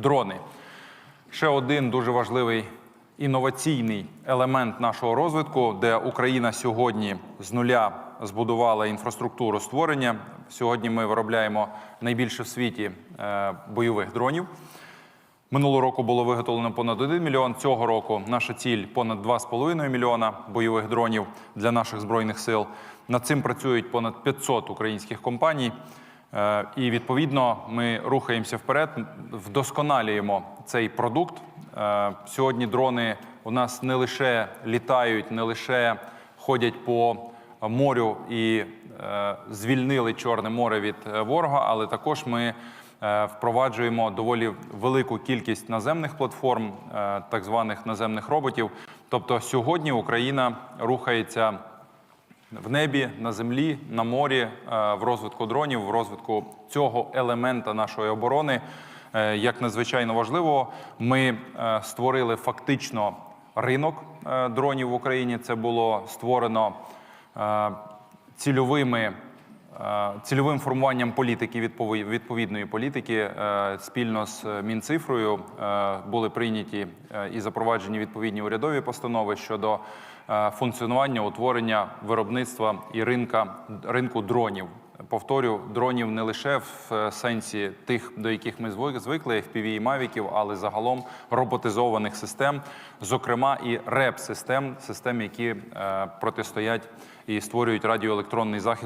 дрони. Ще один дуже важливий інноваційний елемент нашого розвитку, де Україна сьогодні з нуля збудувала інфраструктуру створення. Сьогодні ми виробляємо найбільше в світі е, бойових дронів. Минулого року було виготовлено понад 1 мільйон. Цього року наша ціль понад 2,5 мільйона бойових дронів для наших збройних сил. Над цим працюють понад 500 українських компаній. Е, І відповідно ми рухаємося вперед, вдосконалюємо цей продукт. Е, Сьогодні дрони у нас не лише літають, не лише ходять по морю і е, звільнили Чорне море від ворога, але також ми впроваджуємо доволі велику кількість наземних платформ, так званих наземних роботів. Тобто сьогодні Україна рухається в небі, на землі, на морі, е, в розвитку дронів, в розвитку цього елемента нашої оборони. Е, Як надзвичайно важливо, ми е, створили фактично ринок дронів в Україні. Це було створено цільовими. Е, Цільовим формуванням політики відпові- відповідної політики е, спільно з Мінцифрою е, були прийняті і запроваджені відповідні урядові постанови щодо функціонування, утворення виробництва і ринка ринку дронів. Повторю, дронів не лише в сенсі тих, до яких ми звик- звикли, FPV і мавіків, але загалом роботизованих систем, зокрема і РЕП-систем, систем, які е, протистоять і створюють радіоелектронний захист.